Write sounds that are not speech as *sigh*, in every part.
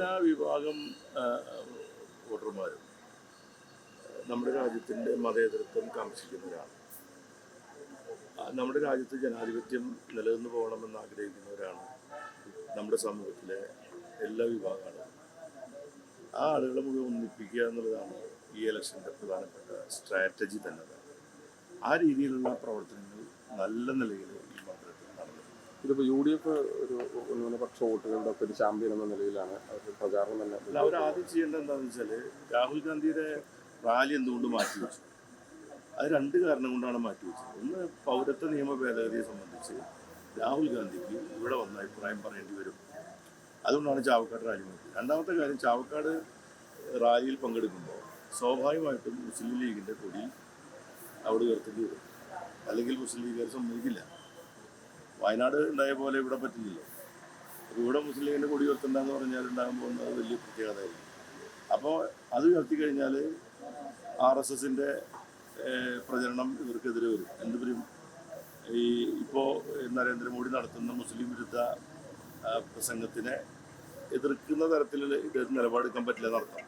എല്ലാ വിഭാഗം വോട്ടർമാരും നമ്മുടെ രാജ്യത്തിന്റെ മതേതരത്വം കാംക്ഷിക്കുന്നവരാണ്. നമ്മുടെ രാജ്യത്ത് ജനാധിപത്യം നിലനിന്ന് പോകണമെന്ന് ആഗ്രഹിക്കുന്നവരാണ് നമ്മുടെ സമൂഹത്തിലെ എല്ലാ വിഭാഗങ്ങളും. ആ ആളുകളെ മുഴുവൻ ഒന്നിപ്പിക്കുക എന്നുള്ളതാണ് ഈ ഇലക്ഷന്റെ പ്രധാനപ്പെട്ട സ്ട്രാറ്റജി തന്നെ ആ രീതിയിലുള്ള പ്രവർത്തനങ്ങൾ നല്ല നിലയിൽ ഇതിപ്പോൾ യു ഡി എഫ് ഒരു ന്യൂനപക്ഷ വോട്ടുകളുടെ ഒക്കെ ഒരു ചാമ്പ്യൻ എന്ന നിലയിലാണ് അവരുടെ പ്രചാരണം തന്നെ. അവർ ആദ്യം ചെയ്യേണ്ടത് എന്താണെന്ന് വെച്ചാൽ രാഹുൽ ഗാന്ധിയുടെ റാലി എന്തുകൊണ്ട് മാറ്റിവെച്ചു അത് രണ്ട് കാരണം കൊണ്ടാണ് മാറ്റിവെച്ചത് ഒന്ന് പൗരത്വ നിയമ ഭേദഗതിയെ സംബന്ധിച്ച് രാഹുൽ ഗാന്ധിക്ക് ഇവിടെ വന്ന അഭിപ്രായം പറയേണ്ടി വരും. അതുകൊണ്ടാണ് ചാവക്കാട് റാലി മാറ്റിയത്. രണ്ടാമത്തെ കാര്യം ചാവക്കാട് റാലിയിൽ പങ്കെടുക്കുമ്പോൾ സ്വാഭാവികമായിട്ടും മുസ്ലിം ലീഗിന്റെ കൊടി അവിടെ ഉയർത്തേണ്ടി വരും. അല്ലെങ്കിൽ മുസ്ലിം ലീഗുകാർ സമ്മതിക്കില്ല. വയനാട് ഉണ്ടായ പോലെ ഇവിടെ പറ്റില്ലല്ലോ ഇവിടെ മുസ്ലിം ലീഗിന്റെ കൊടി ഉയർത്തണ്ടെന്ന് പറഞ്ഞാൽ ഉണ്ടാകാൻ പോകുന്നത് വലിയ പ്രത്യേകതയായിരിക്കും. അപ്പോൾ അത് ഉയർത്തി കഴിഞ്ഞാൽ ആർ എസ് എസിന്റെ പ്രചരണം ഇവർക്കെതിരെ വരും. എന്ത് ഈ ഇപ്പോൾ നരേന്ദ്രമോദി നടത്തുന്ന മുസ്ലിം വിരുദ്ധ പ്രസംഗത്തിനെ എതിർക്കുന്ന തരത്തിൽ ഇത് നിലപാടെടുക്കാൻ പറ്റില്ല നടത്താം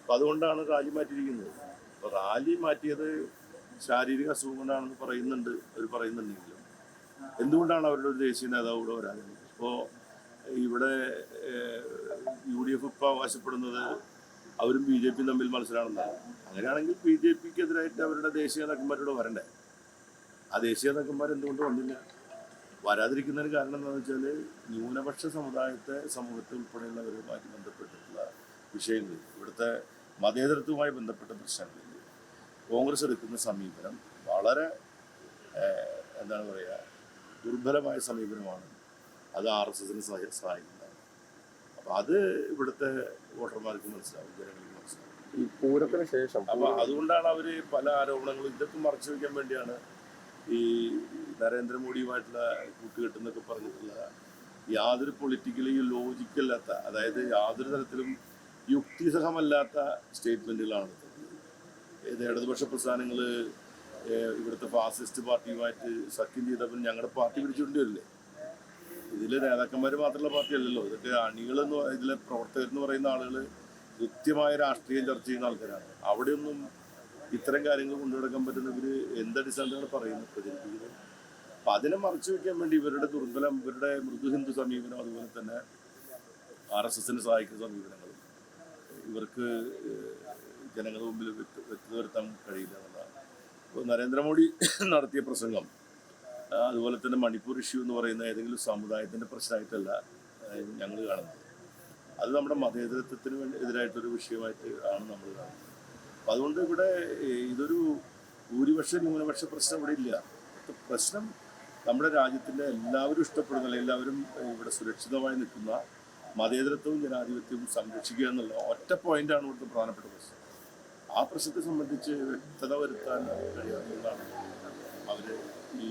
അപ്പോൾ അതുകൊണ്ടാണ് റാലി മാറ്റിയിരിക്കുന്നത്. അപ്പോൾ റാലി മാറ്റിയത് ശാരീരിക അസുഖം കൊണ്ടാണെന്ന് പറയുന്നുണ്ട്. അവർ പറയുന്നുണ്ടെങ്കിലും എന്തുകൊണ്ടാണ് അവരുടെ ഒരു ദേശീയ നേതാവ് ഇവിടെ വരാതെ ഇപ്പോൾ ഇവിടെ യു ഡി എഫ് ഇപ്പോൾ അവകാശപ്പെടുന്നത് അവരും ബി ജെ പിയും തമ്മിൽ മത്സരമാണെന്നാണ് അങ്ങനെയാണെങ്കിൽ ബി ജെ പിക്ക് എതിരായിട്ട് അവരുടെ ദേശീയ നേതാക്കന്മാരോട് വരണ്ടേ? ആ ദേശീയ നേതാക്കന്മാർ എന്തുകൊണ്ട് വന്നില്ല? വരാതിരിക്കുന്നതിന് കാരണം എന്താണെന്ന് വെച്ചാൽ ന്യൂനപക്ഷ സമുദായത്തെ സമൂഹത്തിൽ ഉൾപ്പെടെയുള്ളവരുമായി ബന്ധപ്പെട്ടിട്ടുള്ള വിഷയങ്ങൾ ഇവിടുത്തെ മതേതരത്വവുമായി ബന്ധപ്പെട്ട പ്രശ്നങ്ങളിൽ കോൺഗ്രസ് എടുക്കുന്ന സമീപനം വളരെ എന്താണ് പറയുക ദുർബലമായ സമീപനമാണ്. അത് ആർ എസ് എസിന് സഹായിക്കുന്നതാണ് അപ്പോൾ അത് ഇവിടുത്തെ വോട്ടർമാർക്ക് മനസ്സിലാവും ജനങ്ങൾക്ക് മനസ്സിലാവും. ഈ പൂരത്തിന് ശേഷം അപ്പോൾ അതുകൊണ്ടാണ് അവർ പല ആരോപണങ്ങളും ഇതൊക്കെ മറച്ചു വയ്ക്കാൻ വേണ്ടിയാണ് ഈ നരേന്ദ്രമോദിയുമായിട്ടുള്ള കൂട്ടുകെട്ടെന്നൊക്കെ പറഞ്ഞിട്ടുള്ള യാതൊരു പൊളിറ്റിക്കലി ലോജിക്കല്ലാത്ത അതായത് യാതൊരു തരത്തിലും യുക്തിസഹമല്ലാത്ത സ്റ്റേറ്റ്മെന്റുകളാണ് ഇത് ഇടതുപക്ഷ പ്രസ്ഥാനങ്ങൾ ഇവിടുത്തെ ഫാസിസ്റ്റ് പാർട്ടിയുമായിട്ട് സഖ്യം ചെയ്തപ്പോൾ ഞങ്ങളുടെ പാർട്ടി പിടിച്ചുകൊണ്ട് വരില്ലേ ഇതിലെ നേതാക്കന്മാർ മാത്രമുള്ള പാർട്ടി അല്ലല്ലോ ഇതൊക്കെ അണികളെന്ന് ഇതിലെ പ്രവർത്തകരെന്ന് പറയുന്ന ആളുകൾ കൃത്യമായ രാഷ്ട്രീയം ചർച്ച ചെയ്യുന്ന ആൾക്കാരാണ്. അവിടെയൊന്നും ഇത്തരം കാര്യങ്ങൾ കൊണ്ടുനടക്കാൻ പറ്റുന്നവർ എന്തടിസ്ഥാനത്തിലാണ് പറയുന്നത്? പ്രചരിപ്പിക്കുന്നത്? അപ്പം അതിനെ മറച്ചു വെക്കാൻ വേണ്ടി ഇവരുടെ ദുർബലം ഇവരുടെ മൃദു ഹിന്ദു സമീപനം അതുപോലെ തന്നെ ആർ എസ് എസിനെ സഹായിക്കുന്ന സമീപനങ്ങളും ഇവർക്ക് ജനങ്ങളുടെ മുമ്പിൽ വ്യക്തി വരുത്താൻ കഴിയില്ല എന്നുള്ളതാണ്. നരേന്ദ്രമോദി *coughs* നടത്തിയ പ്രസംഗം അതുപോലെ തന്നെ മണിപ്പൂർ ഇഷ്യൂ എന്ന് പറയുന്ന ഏതെങ്കിലും സമുദായത്തിന്റെ പ്രശ്നമായിട്ടല്ല ഞങ്ങൾ കാണുന്നത്. അത് നമ്മുടെ മതേതരത്വത്തിന് വേണ്ടി എതിരായിട്ടൊരു വിഷയമായിട്ട് ആണ് നമ്മൾ കാണുന്നത്. അപ്പം അതുകൊണ്ട് ഇവിടെ ഇതൊരു ഭൂരിപക്ഷ ന്യൂനപക്ഷ പ്രശ്നം ഇവിടെ ഇല്ല. പ്രശ്നം നമ്മുടെ രാജ്യത്തിന്റെ എല്ലാവരും ഇഷ്ടപ്പെടുന്ന എല്ലാവരും ഇവിടെ സുരക്ഷിതമായി നിൽക്കുന്ന മതേതരത്വവും ജനാധിപത്യവും സംരക്ഷിക്കുക എന്നുള്ള ഒറ്റ പോയിന്റാണ് ഇവിടുത്തെ പ്രധാനപ്പെട്ട പ്രശ്നം. ആ പ്രശ്നത്തെ സംബന്ധിച്ച് വ്യക്തത വരുത്താൻ കഴിയാത്തതാണ് അവർ ഈ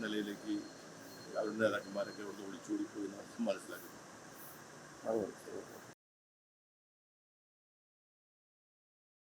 നിലയിലേക്ക് അവരുടെ നേതാക്കന്മാരൊക്കെ ഇവിടുന്ന് ഒളിച്ചോടിപ്പോയി